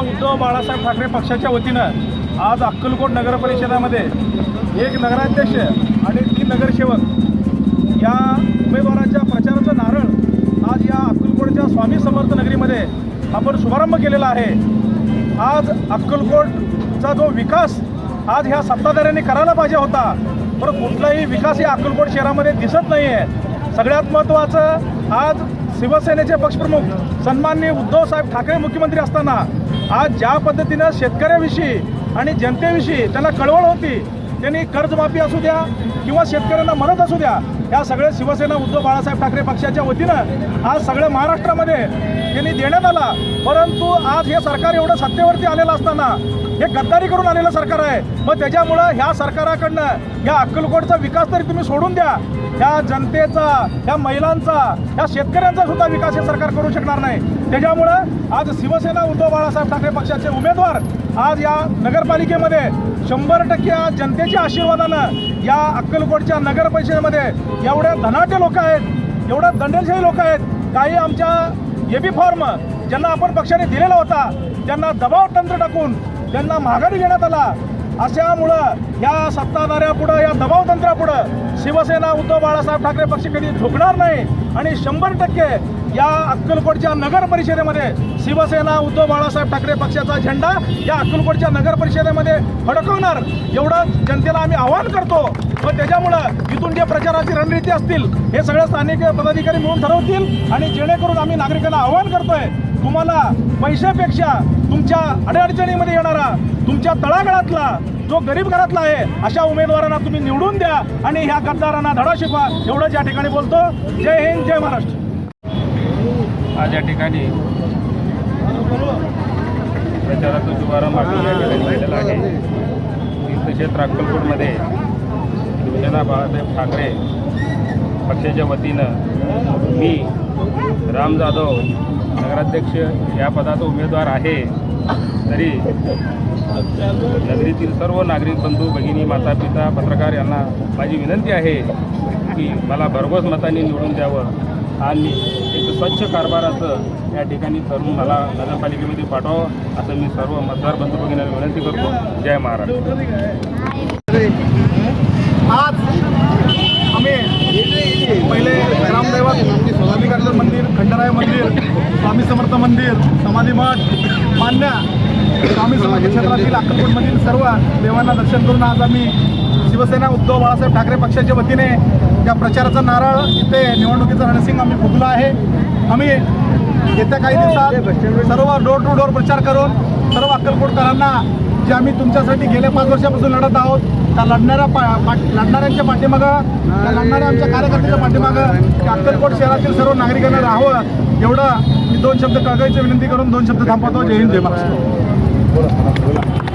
उद्धव बाळासाहेब ठाकरे पक्षाच्या वतीनं आज अक्कलकोट नगर परिषदामध्ये एक नगराध्यक्ष आणि तीन नगरसेवक या उमेदवाराच्या प्रचाराचं नारळ आज या अक्कलकोटच्या स्वामी समर्थ नगरीमध्ये आपण शुभारंभ केलेला आहे. आज अक्कलकोटचा जो विकास आज ह्या सत्ताधाऱ्यांनी करायला पाहिजे होता पण कुठलाही विकास या अक्कलकोट शहरामध्ये दिसत नाही आहे सगळ्यात महत्त्वाचं आज शिवसेनेचे पक्षप्रमुख सन्माननीय उद्धवसाहेब ठाकरे मुख्यमंत्री असताना आज ज्या पद्धतीनं शेतकऱ्याविषयी आणि जनतेविषयी त्यांना कळवळ होती त्यांनी कर्जमाफी असू द्या किंवा शेतकऱ्यांना मदत असू द्या या सगळ्या शिवसेना उद्धव बाळासाहेब ठाकरे पक्षाच्या वतीनं आज सगळ्या महाराष्ट्रामध्ये त्यांनी देण्यात आला. परंतु आज हे सरकार एवढं सत्तेवरती आलेलं असताना हे गद्दारी करून आलेलं सरकार आहे. मग त्याच्यामुळं ह्या सरकाराकडनं या अक्कलकोटचा विकास तरी तुम्ही सोडून द्या. ह्या जनतेचा ह्या महिलांचा ह्या शेतकऱ्यांचा सुद्धा विकास हे सरकार करू शकणार नाही. त्याच्यामुळं आज शिवसेना उद्धव बाळासाहेब ठाकरे पक्षाचे उमेदवार आज या नगरपालिकेमध्ये शंभर टक्के आज जनतेच्या आशीर्वादानं या अक्कलकोटच्या नगर परिषदेमध्ये एवढ्या धनाटे लोक आहेत एवढ्या दंडेलशाही लोक आहेत काही आमच्या ए बी फॉर्म ज्यांना आपण पक्षाने दिलेला होता त्यांना दबाव तंत्र टाकून त्यांना माघारी घेण्यात आला. अशामुळं या सत्ताधाऱ्यापुढं या दबावतंत्रापुढं शिवसेना उद्धव बाळासाहेब ठाकरे पक्ष कधी झुकणार नाही. आणि शंभर टक्के या अक्कलकोटच्या नगर परिषदेमध्ये शिवसेना उद्धव बाळासाहेब ठाकरे पक्षाचा झेंडा या अक्कलकोटच्या नगर परिषदेमध्ये फडकवणार. एवढं जनतेला आम्ही आवाहन करतो. व त्याच्यामुळं इथून जे प्रचाराची रणनीती असतील हे सगळं स्थानिक पदाधिकारी मिळून ठरवतील. आणि जेणेकरून आम्ही नागरिकांना आवाहन करतोय तुम्हाला पैशापेक्षा तुमच्या अडचणीमध्ये येणारा तुमच्या तळागाळातला जो गरीब घरातला आहे अशा उमेदवारांना तुम्ही निवडून द्या आणि ह्या गद्दारांना धडा शिकवा. एवढंच या ठिकाणी बोलतो. जय हिंद जय महाराष्ट्र. आज या ठिकाणी प्रचाराचा शुभारंभ आपण या ठिकाणी केलेला आहे. तीर्थक्षेत्र अक्कलकोटमध्ये शिवसेना बाळासाहेब ठाकरे पक्षाच्या वतीनं मी राम जाधव नगराध्यक्ष या पदाचा उमेदवार आहे. तरी नगरीतील सर्व नागरिक बंधू भगिनी माता पिता पत्रकार यांना माझी विनंती आहे की मला भरघोस मताने निवडून द्यावं आणि एक स्वच्छ कारभाराचं या ठिकाणी करून मला नगरपालिकेमध्ये पाठवावं असं मी सर्व मतदार बंधू भगिनींना विनंती करतो. जय महाराष्ट्र. आज आम्ही पहिले ग्रामदैवत मल्लिकार्जुन मंदिर खंडराय मंदिर स्वामी समर्थ मंदिर समाधी मठ मान्य. स्वामी समर्थ क्षेत्रातील अक्कलकोटमधील सर्व देवांना दर्शन करून आज आम्ही शिवसेना उद्धव बाळासाहेब ठाकरे पक्षाच्या वतीने या प्रचाराचा नारळ इथे निवडणुकीचा रणसिंग आम्ही फुगलो आहे. आम्ही येत्या काही दिवसात सर्व डोर टू डोर प्रचार करून सर्व अक्कलकोटकरांना जे आम्ही तुमच्यासाठी गेल्या पाच वर्षापासून लढत आहोत त्या लढणाऱ्या पा पाठ लढणाऱ्यांच्या पाठीमागं त्या लढणाऱ्या आमच्या कार्यकर्त्यांच्या पाठीमागं त्या अक्कलकोट शहरातील सर्व नागरिकांना राहावं एवढं दोन शब्द कागायची विनंती करून दोन शब्द थांबवतो. जय हिंद जय महाराष्ट्र.